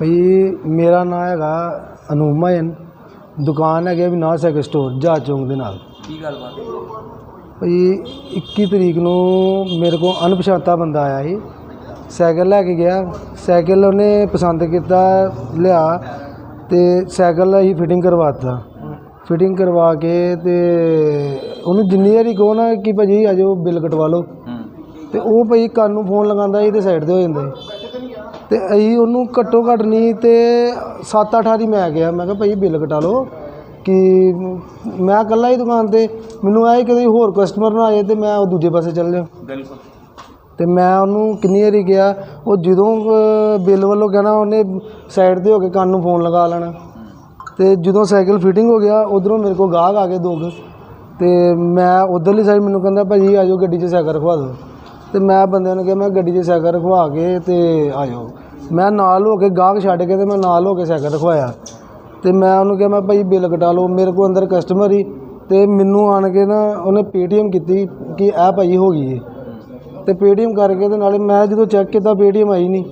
ਭਈ ਮੇਰਾ ਨਾਮ ਹੈਗਾ ਅਨੂਪ ਮਜਨ ਦੁਕਾਨ ਹੈਗੀ ਵਿਨਾਸ਼ ਸਾਈਕਲ ਸਟੋਰ ਜਹਾਜ਼ ਚੌਂਕ ਦੇ ਨਾਲ। ਕੀ ਗੱਲਬਾਤ ਹੈ? ਭਈ 21 ਤਰੀਕ ਨੂੰ ਮੇਰੇ ਕੋਲ ਅਣਪਛਾਤਾ ਬੰਦਾ ਆਇਆ ਸੀ। ਸਾਈਕਲ ਲੈ ਕੇ ਗਿਆ। ਸਾਈਕਲ ਉਹਨੇ ਪਸੰਦ ਕੀਤਾ ਲਿਆ ਤੇ ਸਾਈਕਲ ਅਸੀਂ ਫਿਟਿੰਗ ਕਰਵਾਤਾ ਫਿਟਿੰਗ ਕਰਵਾ ਕੇ ਤੇ ਉਹਨੂੰ ਜਿੰਨੀ ਵਾਰੀ ਕਹੋ ਨਾ ਕਿ ਭਾਜੀ ਆ ਜਾਓ ਬਿੱਲ ਕਟਵਾ ਲਓ। ਹੂੰ। ਤੇ ਉਹ ਭਾਈ ਕੰਨ ਨੂੰ ਫੋਨ ਲਗਾਉਂਦਾ ਸੀ ਤੇ ਸਾਈਡ ਤੇ ਹੋ ਜਾਂਦਾ ਸੀ। ਤੇ ਅਸੀਂ ਉਹਨੂੰ ਘੱਟੋ ਘੱਟ ਨਹੀਂ ਤੇ 7-8 ਵਾਰੀ ਮੈਂ ਗਿਆ ਮੈਂ ਕਿਹਾ ਭਾਈ ਬਿੱਲ ਕਟਾ ਲਓ ਕਿ ਮੈਂ ਇਕੱਲਾ ਹੀ ਦੁਕਾਨ ਤੇ ਮੈਨੂੰ ਆਏ ਕਦੇ ਹੋਰ ਕਸਟਮਰ ਨਾ ਆਏ ਤੇ ਮੈਂ ਉਹ ਦੂਜੇ ਪਾਸੇ ਚੱਲ ਜਾ ਬਿਲਕੁਲ। ਤੇ ਮੈਂ ਉਹਨੂੰ ਕਿੰਨੀ ਵਾਰੀ ਗਿਆ ਉਹ ਜਦੋਂ ਬਿੱਲ ਵੱਲੋਂ ਕਹਿਣਾ ਉਹਨੇ ਸਾਈਡ ਤੇ ਹੋ ਕੇ ਕੰਨ ਨੂੰ ਫੋਨ ਲਗਾ ਲੈਣਾ। ਤੇ ਜਦੋਂ ਸਾਈਕਲ ਫਿਟਿੰਗ ਹੋ ਗਿਆ ਉਧਰੋਂ ਮੇਰੇ ਕੋਲ ਗਾਹਕ ਆ ਗਏ ਦੋ ਕੁ। ਤੇ ਮੈਂ ਉਧਰਲੀ ਸਾਈਡ ਮੈਨੂੰ ਕਹਿੰਦਾ ਭਾਜੀ ਆਜੋ ਗੱਡੀ 'ਚ ਸਾਈਕਲ ਰਖਵਾ ਦਿਓ। ਤੇ ਮੈਂ ਬੰਦਿਆਂ ਨੂੰ ਕਿਹਾ, ਮੈਂ ਗੱਡੀ 'ਚ ਸਾਈਕਲ ਰਖਵਾ ਕੇ ਤੇ ਆਇਓ। ਮੈਂ ਨਾਲ ਹੋ ਕੇ ਗਾਹਕ ਛੱਡ ਕੇ ਤੇ ਮੈਂ ਨਾਲ ਹੋ ਕੇ ਸਾਈਕਲ ਰਖਵਾਇਆ। ਤੇ ਮੈਂ ਉਹਨੂੰ ਕਿਹਾ, ਮੈਂ ਭਾਈ, ਬਿੱਲ ਕਟਾ ਲਓ, ਮੇਰੇ ਕੋਲ ਅੰਦਰ ਕਸਟਮਰ ਹੀ ਤੇ ਮੈਨੂੰ ਆਣ ਕੇ ਨਾ ਉਹਨੇ ਪੇਟੀਐਮ ਕੀਤੀ ਕਿ ਇਹ ਭਾਜੀ ਹੋ ਗਈ ਏ। ਤੇ ਪੇਟੀਐਮ ਕਰਕੇ ਤੇ ਨਾਲੇ ਮੈਂ ਜਦੋਂ ਚੈੱਕ ਕੀਤਾ, ਪੇਟੀਐਮ ਆਈ ਨਹੀਂ।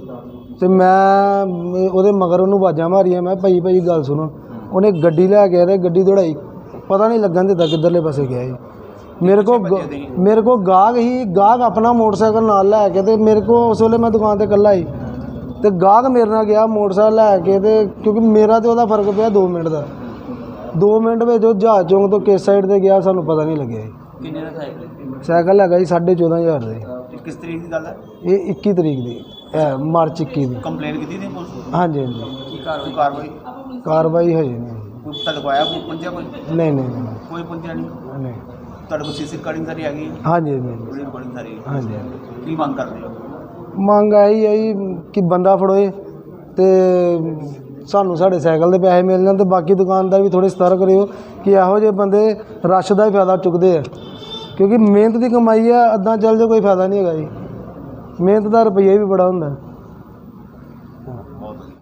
ਤੇ ਮੈਂ, ਉਹਦੇ ਮਗਰ ਉਹਨੂੰ ਆਵਾਜ਼ਾਂ ਮਾਰੀਆਂ, ਮੈਂ ਭਾਈ ਭਾਈ, ਗੱਲ ਸੁਣੋ। ਉਹਨੇ ਗੱਡੀ ਲੈ ਕੇ ਆਇਆ ਤੇ ਗੱਡੀ ਦੌੜਾਈ। ਪਤਾ ਨਹੀਂ ਲੱਗਣ ਦਿੱਤਾ ਕਿੱਧਰਲੇ ਪਾਸੇ ਗਿਆ ਜੀ ਮੇਰੇ ਕੋ ਮੇਰੇ ਕੋ ਗਾਹਕ ਹੀ ਗਾਹਕ ਆਪਣਾ ਮੋਟਰਸਾਈਕਲ ਨਾਲ ਲੈ ਕੇ ਤੇ ਮੇਰੇ ਕੋ ਉਸ ਵੇਲੇ ਮੈਂ ਦੁਕਾਨ ਤੇ ਇਕੱਲਾ ਹੀ। ਤੇ ਗਾਹਕ ਮੇਰੇ ਨਾਲ ਗਿਆ ਮੋਟਰਸਾਈਕਲ ਲੈ ਕੇ ਤੇ ਕਿਉਂਕਿ ਮੇਰਾ ਤੇ ਉਹਦਾ ਫ਼ਰਕ ਪਿਆ 2 ਮਿੰਟ ਦਾ। 2 ਮਿੰਟ ਵਿੱਚ ਉਹ ਜਹਾਜ਼ ਚੌਂਕ ਤੋਂ ਕਿਸ ਸਾਈਡ ਤੇ ਗਿਆ ਸਾਨੂੰ ਪਤਾ ਨਹੀਂ ਲੱਗਿਆ ਕਿੰਨੇ ਦਾ ਸਾਈਕਲ ਸਾਈਕਲ ਹੈਗਾ ਜੀ 14500 ਦੇ ਕਿਸ ਤਰੀਕ ਦੀ ਗੱਲ ਹੈ? ਇਹ 21 ਤਰੀਕ ਦੀ ਇਹ ਮਾਰਚ 21 ਦੀ। ਕੰਪਲੇਨ ਕੀਤੀ ਨੇ ਪੁਲਿਸ ਨੂੰ? ਹਾਂਜੀ ਹਾਂਜੀ। ਕੀ ਕਾਰਵਾਈ? ਕਾਰਵਾਈ? ਕਾਰਵਾਈ ਹਜੇ ਨਹੀਂ ਕੋਈ ਕੋਈ ਨਹੀਂ ਨਹੀਂ ਕੋਈ ਪੁੰਜਿਆ ਨਹੀਂ? ਨਹੀਂ। ਤੁਹਾਡੇ ਕੋਲ ਸੀਸੀ ਰਿਕਾਰਡਿੰਗ ਸਾਰੀ ਆ ਗਈ ਹੈ ਹਾਂਜੀ। ਨਹੀਂ ਉਹਦੀ ਰਿਕਾਰਡਿੰਗ ਸਾਰੀ ਹੈ। ਹਾਂਜੀ। ਹਾਂਜੀ। ਕੀ ਮੰਗ ਕਰਦੇ ਹੋ? ਮੰਗ ਆਈ ਹੈ ਜੀ ਕਿ ਬੰਦਾ ਫੜੋਏ ਤੇ ਸਾਨੂੰ ਸਾਡੇ ਸਾਈਕਲ ਦੇ ਪੈਸੇ ਮਿਲ ਜਾਣ ਤੇ ਬਾਕੀ ਦੁਕਾਨਦਾਰ ਵੀ ਥੋੜੇ ਸਤਰਕ ਰਿਓ ਕਿ ਇਹੋ ਜਿਹੇ ਬੰਦੇ ਰਸ਼ ਦਾ ਹੀ ਫਾਇਦਾ ਚੁੱਕਦੇ ਆ। ਕਿਉਂਕਿ ਮਿਹਨਤ ਦੀ ਕਮਾਈ ਆ ਅੱਧਾ ਚੱਲ ਜਾ ਕੋਈ ਫਾਇਦਾ ਨਹੀਂ ਹੈਗਾ ਜੀ। ਮਿਹਨਤ ਦਾ ਰੁਪਈਆ ਵੀ ਬੜਾ ਹੁੰਦਾ।